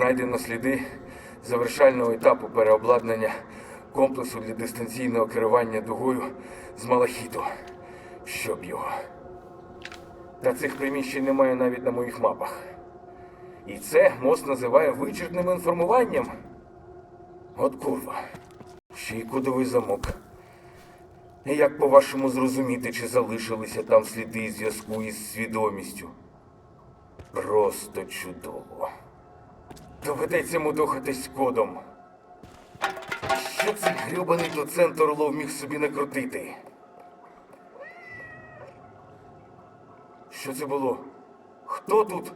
Знайдено сліди завершального етапу переобладнання комплексу для дистанційного керування дугою з малахіту. Щоб його. Та цих приміщень немає навіть на моїх мапах. І це мост називає вичерпним інформуванням. От курва. Ще й кодовий замок. І Як по-вашому зрозуміти, чи залишилися там сліди зв'язку із свідомістю? Просто чудово. Доведеться мудохатись кодом. Що цей грюбаний доцент Орлов міг собі накрутити? Що це було? Хто тут?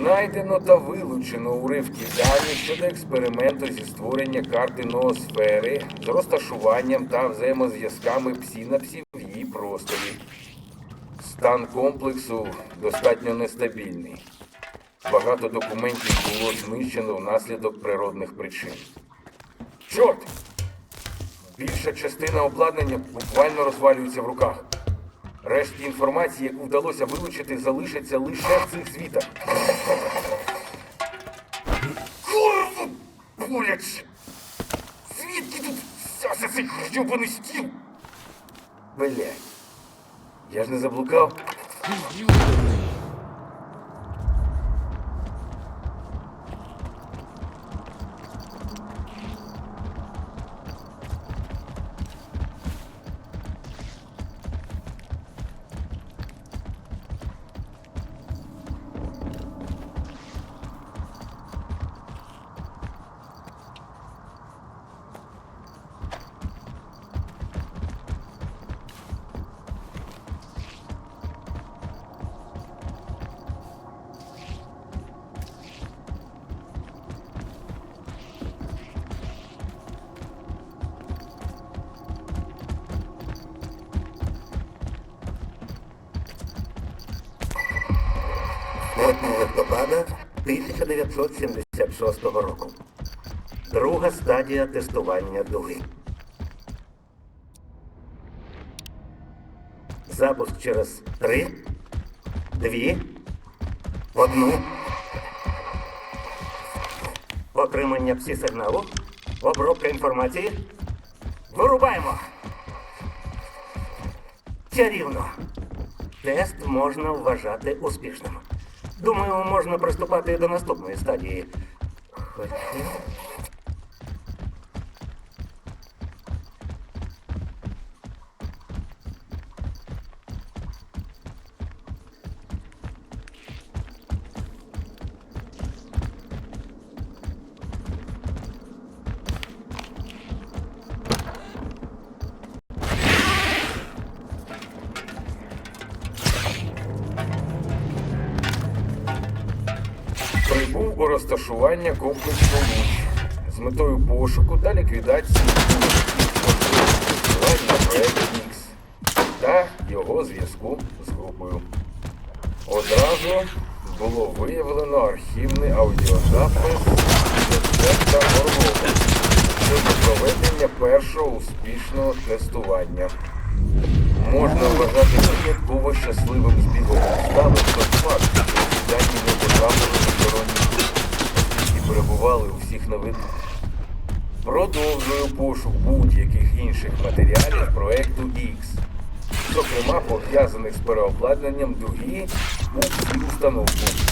Знайдено та вилучено уривки дані щодо експерименту зі створення карти ноосфери з розташуванням та взаємозв'язками псінапсів в її просторі. Стан комплексу достатньо нестабільний. Багато документів було знищено внаслідок природних причин. Чорт! Більша частина обладнання буквально розвалюється в руках. Рештки інформації, яку вдалося вилучити, залишаться лише в цих звітах. Боляче! Звідки тут взявся цей хрюбаний стіл? Блядь. Я ж не заблукав. Листопада 1976 року. Друга стадія тестування дуги. Запуск через три, дві, одну. Отримання псі-сигналу. Обробка інформації. Вирубаємо. Чарівно. Тест можна вважати успішним. Думаю, можна приступати до наступної стадії. Прибув у розташування комплексу луч з метою пошуку та ліквідації посилання проект X та його зв'язку з групою. Одразу було виявлено архівний аудіозапис Доцента Орлова щодо проведення першого успішного тестування. Можна вважати винятково щасливим збігом обставин тот факт, що дані не потрапили до сторонніх рук, оскільки перебували у всіх новинах. Продовжую пошук будь-яких інших матеріалів проекту X, зокрема пов'язаних з переобладнанням дуги у установку.